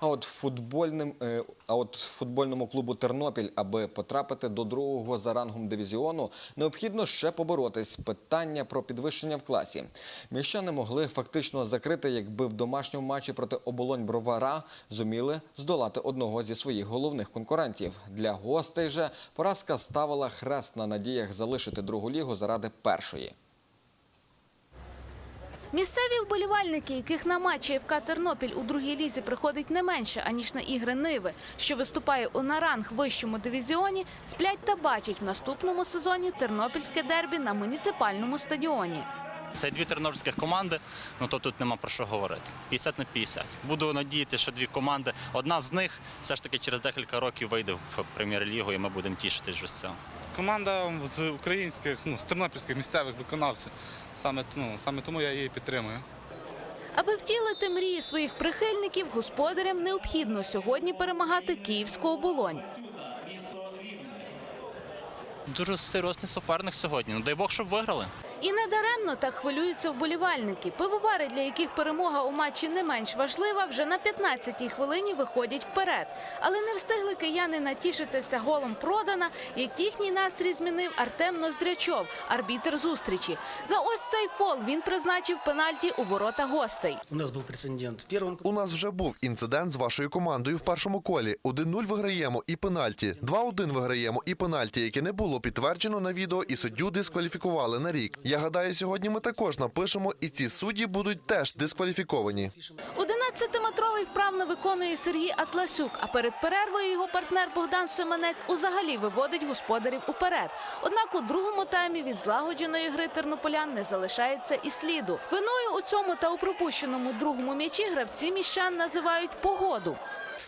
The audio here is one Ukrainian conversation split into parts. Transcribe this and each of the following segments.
А от футбольним, е, а от футбольному клубу Тернопіль, аби потрапити до другого за рангом дивізіону, необхідно ще поборотись. Питання про підвищення в класі. Міщани могли фактично закрити, якби в домашньому матчі проти оболонь Бровара зуміли здолати одного зі своїх головних конкурентів. Для гостей же поразка ставила хрест на надіях залишити другу лігу заради першої. Місцеві вболівальники, яких на матчі ФК Тернопіль у другій лізі приходить не менше, аніж на ігри Ниви, що виступає у на ранг вищому дивізіоні, сплять та бачать в наступному сезоні тернопільське дербі на муніципальному стадіоні. Це дві тернопільських команди, ну то тут нема про що говорити. 50 на 50. Буду надіятися, що дві команди, одна з них все ж таки через декілька років вийде в прем'єр-лігу, і ми будемо тішитись вже з цього. Команда з українських, ну, з тернопільських місцевих виконавців. Саме, ну, саме тому я її підтримую. Аби втілити мрії своїх прихильників, господарям необхідно сьогодні перемагати київську оболонь. Дуже серйозний суперник сьогодні. Ну дай Бог, щоб виграли. І не даремно так хвилюються вболівальники. Пивовари, для яких перемога у матчі не менш важлива, вже на 15-й хвилині виходять вперед. Але не встигли кияни натішитися голом продана, як їхній настрій змінив Артем Ноздрячов, арбітр зустрічі. За ось цей фол він призначив пенальті у ворота гостей. У нас был прецедент. У нас вже був інцидент з вашою командою в першому колі. 1-0 виграємо і пенальті. 2-1 виграємо і пенальті, яке не було підтверджено на відео, і суддю дискваліфікували на рік. Я гадаю, сьогодні ми також напишемо, і ці судді будуть теж дискваліфіковані. 11-метровий вправно виконує Сергій Атласюк, а перед перервою його партнер Богдан Семенець узагалі виводить господарів уперед. Однак у другому таймі від злагодженої гри тернополян не залишається і сліду. Виною у цьому та у пропущеному другому м'ячі гравці міщан називають погоду.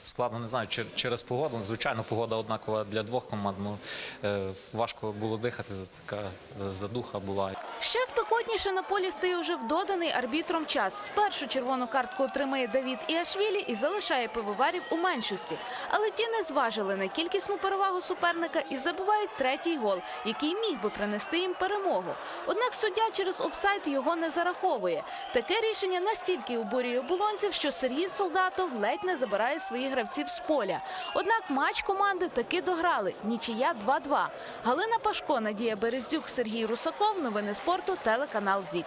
Складно, не знаю, чер- через погоду. Звичайно, погода однакова для двох команд. Ну, е, важко було дихати, за- така задуха була. Ще спекотніше на полі стає вже в доданий арбітром час. Спершу червону картку отримає Давід Іашвілі і залишає пивоварів у меншості. Але ті не зважили на кількісну перевагу суперника і забивають третій гол, який міг би принести їм перемогу. Однак суддя через офсайд його не зараховує. Таке рішення настільки обурює оболонців, що Сергій Солдатов ледь не забирає своїх гравців з поля. Однак матч команди таки дограли. Нічия 2-2. Галина Пашко, Надія Березюк, Сергій Русаков. Новини спорту телеканал ЗІК.